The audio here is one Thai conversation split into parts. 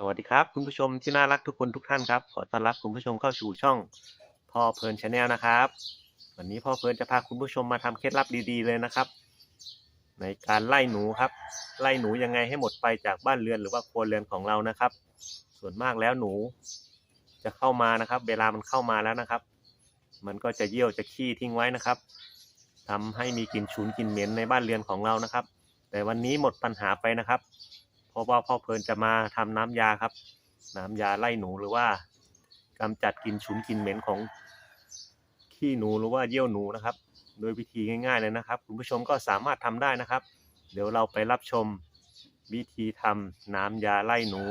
สวัสดีครับ คุณผู้ชมที่น่ารักทุกคนทุกท่านครับ ขอต้อนรับคุณผู้ชมเข้าสู่ช่องพ่อเพลินชาแนลนะครับ วันนี้พ่อเพลินจะพาคุณผู้ชมมาทำเคล็ดลับดีๆเลยนะครับ ในการไล่หนูครับ ไล่หนูยังไงให้หมดไปจากบ้านเรือนหรือว่าครัวเรือนของเรานะครับ ส่วนมากแล้วหนู จะเข้ามานะครับ เวลามันเข้ามาแล้วนะครับ มันก็จะเยี่ยวจะขี้ทิ้งไว้นะครับทำให้มีกลิ่นฉุนกลิ่นเหม็นในบ้านเรือนของเรานะครับ แต่วันนี้หมดปัญหาไปนะครับ ราะว่าพ่อเพลินจะมาทำน้ำยาครับ น้ำยาไล่หนูหรือว่ากำจัดกลิ่นฉุนกลิ่นเหม็นของขี้หนูหรือว่าเยี่ยวหนูนะครับ โดยวิธีง่ายๆเลยนะครับ คุณผู้ชมก็สามารถทำได้นะครับ เดี๋ยวเราไปรับชมวิธีทำน้ำยาไล่หนู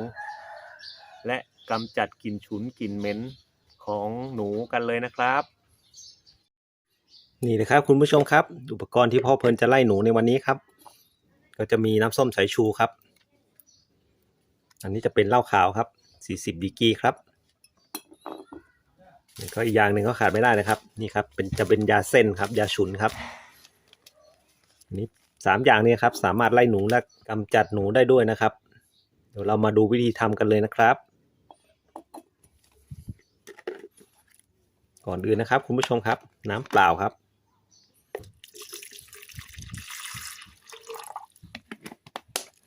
และกำจัดกลิ่นฉุนกลิ่นเหม็นของหนูกันเลยนะครับ นี่นะครับคุณผู้ชมครับ อุปกรณ์ที่พ่อเพลินจะไล่หนูในวันนี้ครับ ก็จะมีน้ำส้มสายชูครับ อันนี้จะเป็นเหล้าขาวครับ 40ดีกีครับก็อีกอย่างหนึ่งก็ขาดไม่ได้นะครับ นี่ครับเป็นจะเป็นยาเส้นครับ ยาฉุนครับอันนี้สามอย่างนี้ครับ สามารถไล่หนูและกำจัดหนูได้ด้วยนะครับ เดี๋ยวเรามาดูวิธีทำกันเลยนะครับ ก่อนอื่นนะครับ คุณผู้ชมครับ น้ำเปล่าครับ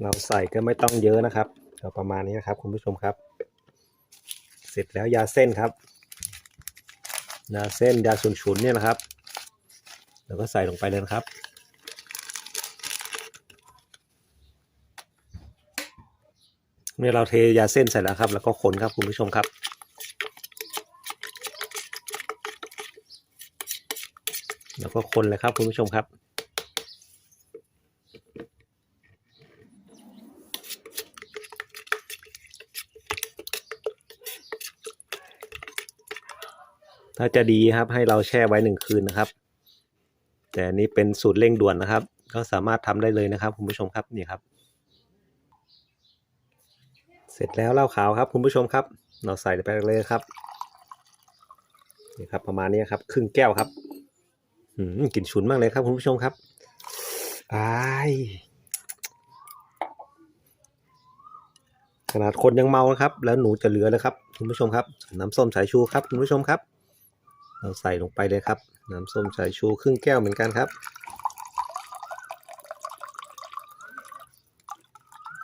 เราใส่ก็ไม่ต้องเยอะนะครับ ก็ประมาณนี้นะครับ คุณผู้ชมครับ เสร็จแล้วยาเส้นครับ ยาเส้นยาฉุนๆเนี่ยนะครับแล้วก็ใส่ลงไปเลยนะครับเมื่อเราเทยาเส้นใส่แล้วครับ แล้วก็คนครับคุณผู้ชมครับแล้วก็คนเลยครับคุณผู้ชมครับ ถ้าจะดีครับ ให้เราแช่ไว้หนึ่งคืนนะครับ แต่นี้เป็นสูตรเร่งด่วนนะครับ ก็สามารถทำได้เลยนะครับ คุณผู้ชมครับนี่ครับ เสร็จแล้วเหล้าขาวครับ คุณผู้ชมครับ เราใส่ไปเลยครับนี่ครับ ประมาณนี้ครับ ครึ่งแก้วครับอืมกลิ่นฉุนมากเลยครับ คุณผู้ชมครับอายขนาดคนยังเมานะครับ แล้วหนูจะเหลือเลยครับ คุณผู้ชมครับ น้ำส้มสายชูครับ คุณผู้ชมครับ เราใส่ลงไปเลยครับ น้ำส้มสายชูครึ่งแก้วเหมือนกันครับ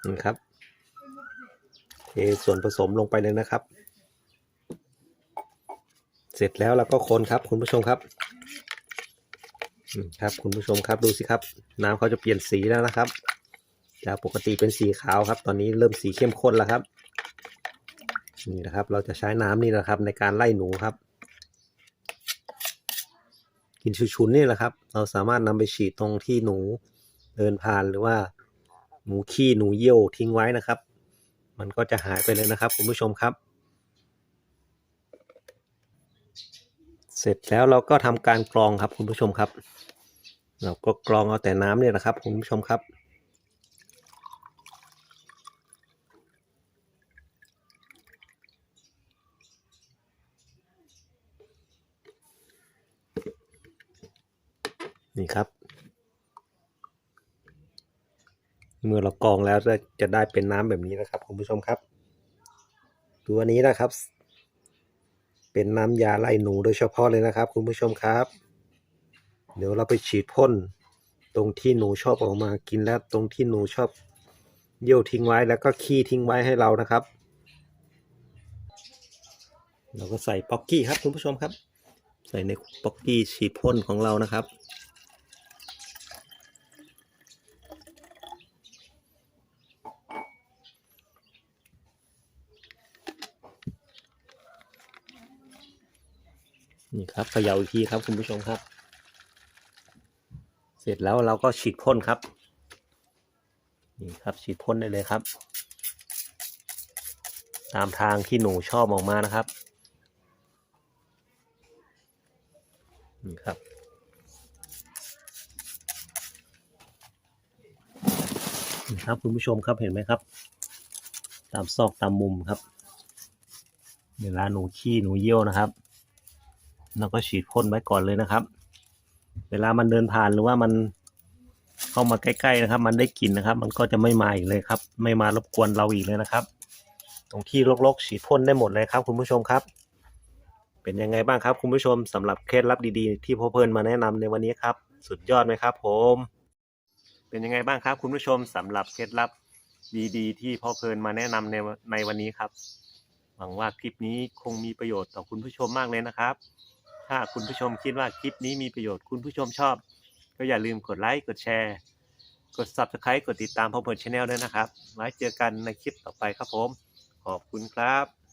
นี่ครับเทส่วนผสมลงไปเลยนะครับ เสร็จแล้วเราก็คนครับคุณผู้ชมครับครับคุณผู้ชมครับดูสิครับ น้ำเขาจะเปลี่ยนสีแล้วนะครับจากปกติเป็นสีขาวครับ ตอนนี้เริ่มสีเข้มข้นแล้วครับนี่นะครับ เราจะใช้น้ำนี่นะครับในการไล่หนูครับ กลินฉุนๆนี่แหละครับ เราสามารถนำไปฉีดตรงที่หนูเดินผ่านหรือว่าหนูขี้หนูเยี่ยวทิ้งไว้นะครับ มันก็จะหายไปเลยนะครับ คุณผู้ชมครับ เสร็จแล้วเราก็ทำการกรองครับคุณผู้ชมครับ เราก็กรองเอาแต่น้ำเนี่ยนะครับ คุณผู้ชมครับ นี่ครับ เมื่อเรากรองแล้วจะได้เป็นน้ำแบบนี้นะครับคุณผู้ชมครับ ตัวนี้นะครับ เป็นน้ำยาไล่หนูโดยเฉพาะเลยนะครับ คุณผู้ชมครับ เดี๋ยวเราไปฉีดพ่นตรงที่หนูชอบออกมากินแล้วตรงที่หนูชอบเยี่ยวทิ้งไว้แล้วก็ขี้ทิ้งไว้ให้เรานะครับ เราก็ใส่ป๊อกกี้ครับคุณผู้ชมครับ ใส่ในป๊อกกี้ฉีดพ่นของเรานะครับ นี่ครับเขย่าอีกทีครับคุณผู้ชมครับ เสร็จแล้วเราก็ฉีดพ่นครับ นี่ครับฉีดพ่นได้เลยครับ ตามทางที่หนูชอบออกมานะครับนี่ครับนี่ครับคุณผู้ชมครับเห็นไหมครับ ตามซอกตามมุมครับเวลาหนูขี้หนูเยี่ยวนะครับ เราก็ฉีดพ่นไว้ก่อนเลยนะครับ เวลามันเดินผ่านหรือว่ามันเข้ามาใกล้ๆนะครับ มันได้กลิ่นนะครับ มันก็จะไม่มาอีกเลยครับ ไม่มารบกวนเราอีกเลยนะครับ ตรงที่รกๆ ฉีดพ่นได้หมดเลยครับ คุณผู้ชมครับ เป็นยังไงบ้างครับ คุณผู้ชมสำหรับเคล็ดลับดีๆ ที่พ่อเพลินมาแนะนำในวันนี้ครับ สุดยอดไหมครับ ผม เป็นยังไงบ้างครับ คุณผู้ชมสำหรับเคล็ดลับดีๆ ที่พ่อเพลินมาแนะนำในในวันนี้ครับหวังว่าคลิปนี้คงมีประโยชน์ต่อคุณผู้ชมมากเลยนะครับ ถ้าคุณผู้ชมคิดว่าคลิปนี้มีประโยชน์คุณผู้ชมชอบ ก็อย่าลืมกดไลค์กดแชร์ กด Subscribe กดติดตามพ่อเพลินชาแนลด้วยนะครับ ไว้เจอกันในคลิปต่อไปครับผม ขอบคุณครับ